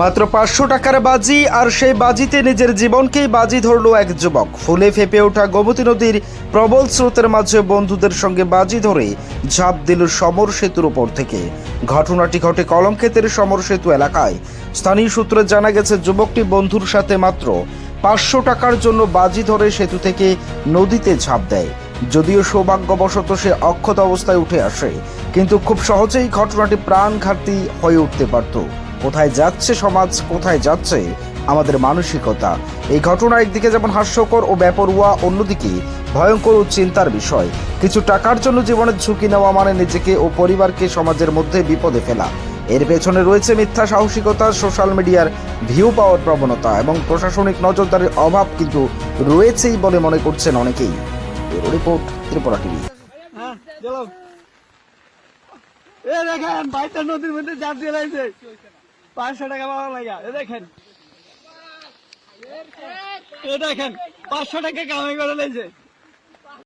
মাত্র পাঁচশো টাকার বাজি, আর সেই বাজিতে নিজের জীবনকেই বাজি ধরল এক যুবক। ফুলে ফেপে ওঠা গোমতী নদীর প্রবল স্রোতের মাঝে বন্ধুদের সঙ্গে বাজি ধরে ঝাঁপ দিল সমর সেতুর উপর থেকে। ঘটনাটি ঘটে কলমক্ষেতের সমর সেতু এলাকায়। স্থানীয় সূত্রে জানা গেছে, যুবকটি বন্ধুর সাথে মাত্র পাঁচশো টাকার জন্য বাজি ধরে সেতু থেকে নদীতে ঝাঁপ দেয়। যদিও সৌভাগ্যবশত সে অক্ষত অবস্থায় উঠে আসে, কিন্তু খুব সহজেই ঘটনাটি প্রাণঘাতী হয়ে উঠতে পারত। কোথায় যাচ্ছে সমাজ, কোথায় যাচ্ছে আমাদের মানসিকতা? এই ঘটনা একদিকে যেমন হাস্যকর ও ব্যাপরুয়া অন্যদিকে ভয়ঙ্কর ও চিন্তার বিষয়। কিছু টাকার জন্য জীবনের ঝুঁকি নেওয়া মানে নিজেকে ও পরিবারকে সমাজের মধ্যে বিপদে ফেলা। এর পেছনে রয়েছে মিথ্যা সাহসিকতা, সোশ্যাল মিডিয়ার ভিউ পাওয়ার প্রবণতা এবং প্রশাসনিক নজরদারির অভাব কিন্তু রয়েছেই বলে মনে করছেন অনেকেই। Bureau report, Tripura TV. হ্যাঁ এ দেখেন ভাইটা নদীর মধ্যে জাপ দিয়ে লাগছে পাঁচশো টাকা পাওয়া লাগা এ দেখেন। এ দেখেন, পাঁচশো টাকা কামাই করে লাইছে।